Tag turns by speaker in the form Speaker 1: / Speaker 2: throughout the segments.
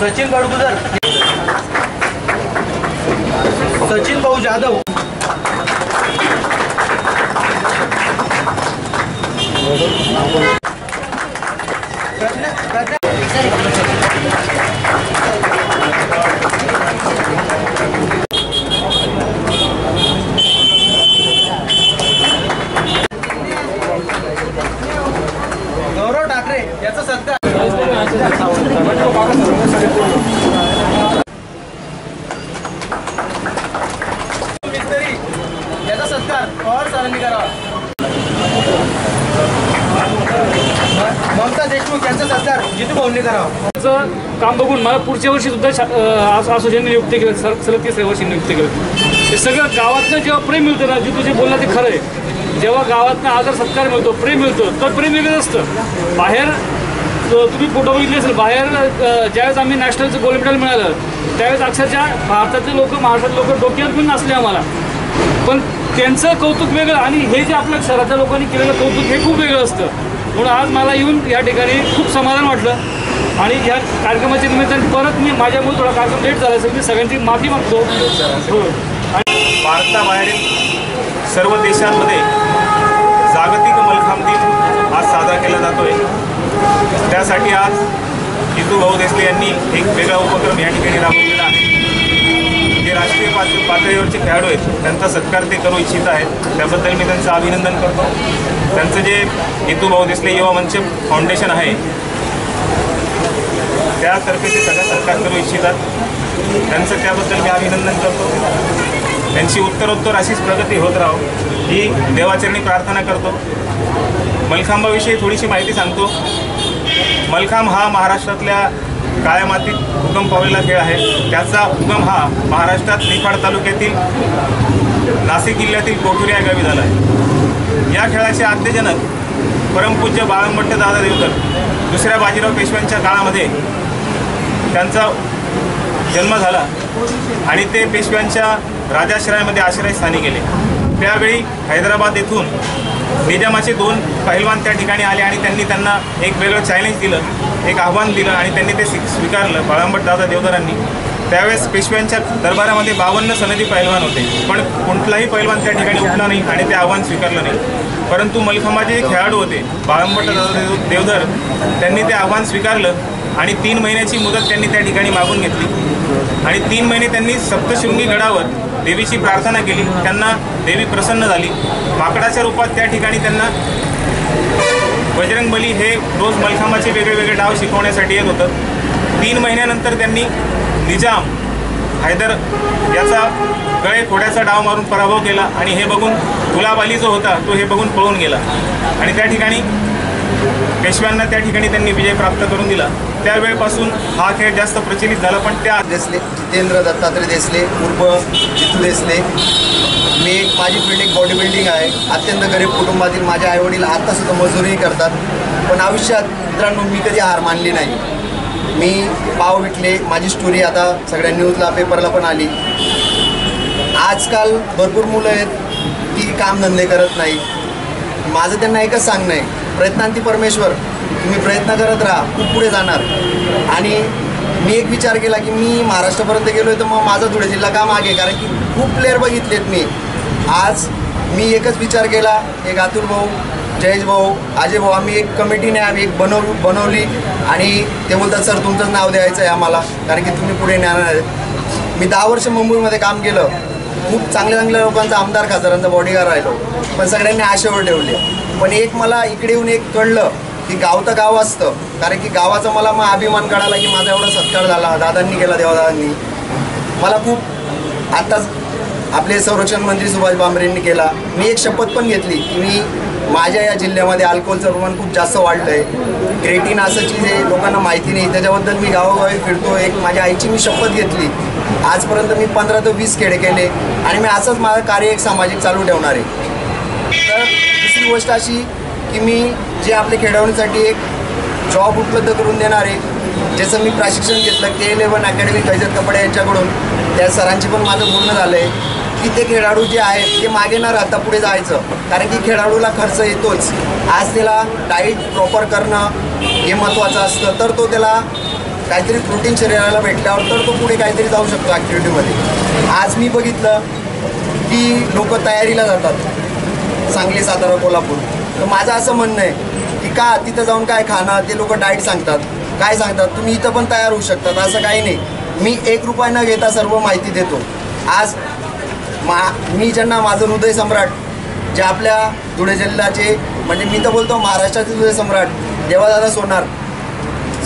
Speaker 1: सचिन बडगुजर सचिन भाऊ जाधव प्रज्ञा- प्रज्ञा- गौरव ठाकरे याचा सत्कार मिस्त्री याचा सत्कार पवार सरांनी करावा ममता देशमुख यांचा सत्कार जितू भाऊंनी करावा
Speaker 2: त्याचं काम बघून मला पुढच्या वर्षी सुद्धा शा- आस- असोसिएशनने नियुक्ती केलं सर सलग तिसऱ्या वर्षी नियुक्ती केलं. हे सगळं गावातनं जेव्हा प्रेम मिळतं ना जे तुझे बोलणं ते खरं आहे. जेव्हा गावातनं आदर सत्कार मिळतो प्रेम मिळतो तर प्रेम वेगळं असतं. बाहेर तुम्ही फोटो बघितले असेल बाहेर ज्यावेळेस आम्ही नॅशनलचं गोल्ड मेडल मिळालं त्यावेळेस अक्षरशः भारतातले लोक महाराष्ट्रातले लोक डोक्यात पण नसले आम्हाला. पण त्यांचं कौतुक वेगळं आणि हे जे आपल्या शहरातल्या लोकांनी केलेलं कौतुक हे खूप वेगळं असतं. म्हणून आज मला येऊन या ठिकाणी खूप समाधान वाटलं. आणि या कार्यक्रमाच्या निमित्ताने परत मी माझ्यामुळे थोडा कार्यक्रम लेट झाला असेल मी सगळ्यांची माफी मागतो. हो. आणि
Speaker 3: भारताबाहेरील सर्व देशांमध्ये जागतिक मलखांब दिन आज साजरा केला जातोय. त्यासाठी आज हिंदू भाऊ देसले यांनी एक वेगळा उपक्रम या ठिकाणी राबवलेला आहे. जे राष्ट्रीय पातळी पातळीवरचे खेळाडू आहेत त्यांचा सत्कार ते करू इच्छित आहेत. त्याबद्दल मी त्यांचं अभिनंदन करतो. त्यांचं जे हिंदू भाऊ देसले युवा मंच फाउंडेशन आहे त्यातर्फे ते सगळ्या सरकार करू इच्छितात. त्यांचं त्याबद्दल मी अभिनंदन करतो. त्यांची उत्तरोत्तर अशीच प्रगती होत राहो. ही देवाचरणी प्रार्थना करतो. मलखांबाविषयी थोडीशी माहिती सांगतो. मलखांब हा महाराष्ट्रातल्या काळ्या मातीत उगम पावलेला खेळ आहे. त्याचा उगम हा महाराष्ट्रात निफाड तालुक्यातील नाशिक जिल्ह्यातील कोठुरी या गावी झाला आहे. या खेळाचे आद्यजनक परमपूज्य बाळंबट्ट दादा देवकर दुसऱ्या बाजीराव पेशव्यांच्या काळामध्ये त्यांचा जन्म झाला आणि ते पेशव्यांच्या राजाश्रयामध्ये आश्रयस्थानी गेले. त्यावेळी हैदराबाद येथून निजामाचे दोन पहिलवान त्या ठिकाणी आले आणि त्यांनी त्यांना एक वेगळं चॅलेंज दिलं एक आव्हान दिलं आणि त्यांनी ते स्वीकारलं बाळांबट दादा देवधरांनी. त्यावेळेस पेशव्यांच्या दरबारामध्ये बावन्न सनदी पैलवान होते पण कोणताही पैलवान त्या ठिकाणी उठला नाही आणि ते आव्हान स्वीकारलं नाही. परंतु मलखमाचे जे खेळाडू होते बाळंबट दादा देव- देवधर त्यांनी ते आव्हान स्वीकारलं आणि तीन महिन्याची मुदत त्यांनी त्या ठिकाणी मागून घेतली. आणि तीन महिने त्यांनी सप्तशृंगी गडावर देवीची प्रार्थना केली. त्यांना देवी प्रसन्न झाली. माकडाच्या रूपात त्या ठिकाणी त्यांना बजरंगबली हे रोज मलखांबाचे वेगळे वेगळे डाव शिकवण्यासाठी येत होतं. तीन महिन्यानंतर त्यांनी निजाम हैदर याचा गळे खोड्याचा डाव मारून पराभव केला आणि हे बघून गुलाब अली जो होता तो हे बघून पळून गेला. आणि त्या ठिकाणी पेशव्यांना त्या ठिकाणी त्यांनी विजय प्राप्त करून दिला. त्यावेळेपासून हा खेळ जास्त प्रचलित झाला पण त्या
Speaker 4: देसले जितेंद्र दत्तात्रय देसले पूर्व जितू देसले. मी एक माझी फील्ड एक बॉडी बिल्डिंग आहे. अत्यंत गरीब कुटुंबातील माझे आईवडील आत्तासुद्धा मजुरीही करतात. पण आयुष्यात मित्रांनो मी कधी हार मानली नाही. मी पाव विकले माझी स्टोरी आता सगळ्या न्यूजला पेपरला पण आली. आजकाल भरपूर मुलं आहेत की कामधंदे करत नाही माझं त्यांना एकच सांगणं आहे. प्रयत्नांती परमेश्वर. तुम्ही प्रयत्न करत राहा. खूप पुढे जाणार. आणि मी एक विचार केला की मी महाराष्ट्रापर्यंत गेलो आहे तर मग माझा धुळे जिल्हा का मागे कारण की खूप प्लेअर बघितलेत मी. आज मी एकच विचार केला. एक अतुल भाऊ जयेश भाऊ अजय भाऊ आम्ही एक कमिटीने आम्ही एक बनव बनवली. आणि ते बोलतात सर तुमचंच नाव द्यायचं आहे आम्हाला. कारण की तुम्ही पुढे नेणार आहेत मी दहा वर्ष मुंबईमध्ये काम केलं. खूप चांगल्या चांगल्या लोकांचा आमदार खासदारांचा बॉडीगार्ड राहिलो. पण सगळ्यांनी आशेवर ठेवले. पण एक मला इकडे येऊन एक कळलं की गाव तर गाव असतं. कारण की गावाचा मला मग अभिमान कळाला की माझा एवढा सत्कार झाला दादांनी केला देवादादांनी. मला खूप आत्ताच आपले संरक्षण मंत्री सुभाष भामरेंनी केला. मी एक शपथ पण घेतली की मी माझ्या या जिल्ह्यामध्ये अल्कोहोलचं प्रमाण खूप जास्त वाढलं आहे क्रेटिन असं चीज आहे लोकांना माहिती नाही त्याच्याबद्दल मी गावोगावी फिरतो एक माझ्या आईची मी शपथ घेतली. आजपर्यंत मी पंधरा ते वीस खेडे केले आणि मी असंच माझं कार्य एक सामाजिक चालू ठेवणार आहे. तर दुसरी गोष्ट अशी की मी जे आपल्या खेळाडूंसाठी एक जॉब उपलब्ध करून देणार आहे ज्याचं मी प्रशिक्षण घेतलं के इलेवन अकॅडमी कैजत कपडे यांच्याकडून. त्या सरांची पण माझं बोलणं झालं आहे की ते खेळाडू जे आहेत ते मागे न राहता पुढे जायचं. कारण की खेळाडूला खर्च येतोच. आज त्याला डाईट प्रॉपर करणं हे महत्त्वाचं असतं. तर तो त्याला काहीतरी प्रोटीन शरीराला भेटल्यावर तर तो पुढे काहीतरी जाऊ शकतो ॲक्टिव्हिटीमध्ये आज मी बघितलं की लोक तयारीला जातात. सांगली सातारा कोल्हापूर. तर माझं असं म्हणणं आहे की का तिथं जाऊन काय खाणं ते लोक डाईट सांगतात. काय सांगतात? तुम्ही इथं पण तयार होऊ शकतात. असं काही नाही. मी एक रुपया न घेता सर्व माहिती देतो. आज मा मी ज्यांना माझं हृदय सम्राट जे आपल्या धुळे जिल्ह्याचे म्हणजे मी तर बोलतो महाराष्ट्राचे हृदय सम्राट देवादादा सोनार.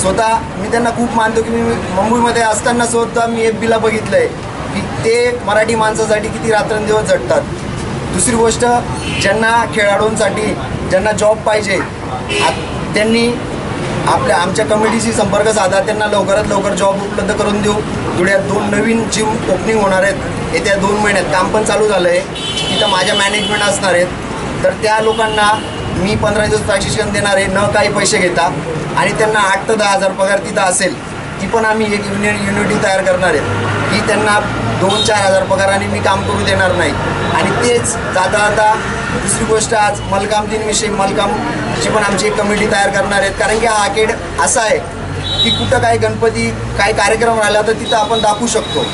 Speaker 4: स्वतः मी त्यांना खूप मानतो की मी मुंबईमध्ये असताना स्वतः मी एफ बीला बघितलं आहे की ते मराठी माणसासाठी किती रात्रंदिवस झटतात दुसरी गोष्ट ज्यांना खेळाडूंसाठी ज्यांना जॉब पाहिजे आ- त्यांनी आपल्या आमच्या कमिटीशी संपर्क साधा. त्यांना लवकरात लवकर जॉब उपलब्ध करून देऊ. धुळ्यात दोन नवीन जिम ओपनिंग होणार आहेत. येत्या दोन महिन्यात काम पण चालू झालं आहे. तिथं माझ्या मॅनेजमेंट असणार आहेत. तर त्या लोकांना मी पंधरा दिवस प्रशिक्षण देणार आहे. न काही पैसे घेता. आणि त्यांना आठ ते दहा हजार पगार तिथं असेल ती पण आम्ही एक युनि युनिटी तयार करणार आहेत की त्यांना दोन चार हजार पगाराने मी काम करू देणार नाही. आणि तेच जाता जाता दुसरी गोष्ट आज मलकाम दिनविषयी मलकामची पण आमची एक कमिटी तयार करणार आहेत. कारण की हा आकेड असा आहे की कुठं काय गणपती काय कार्यक्रम राहिला तर तिथं आपण दाखवू शकतो.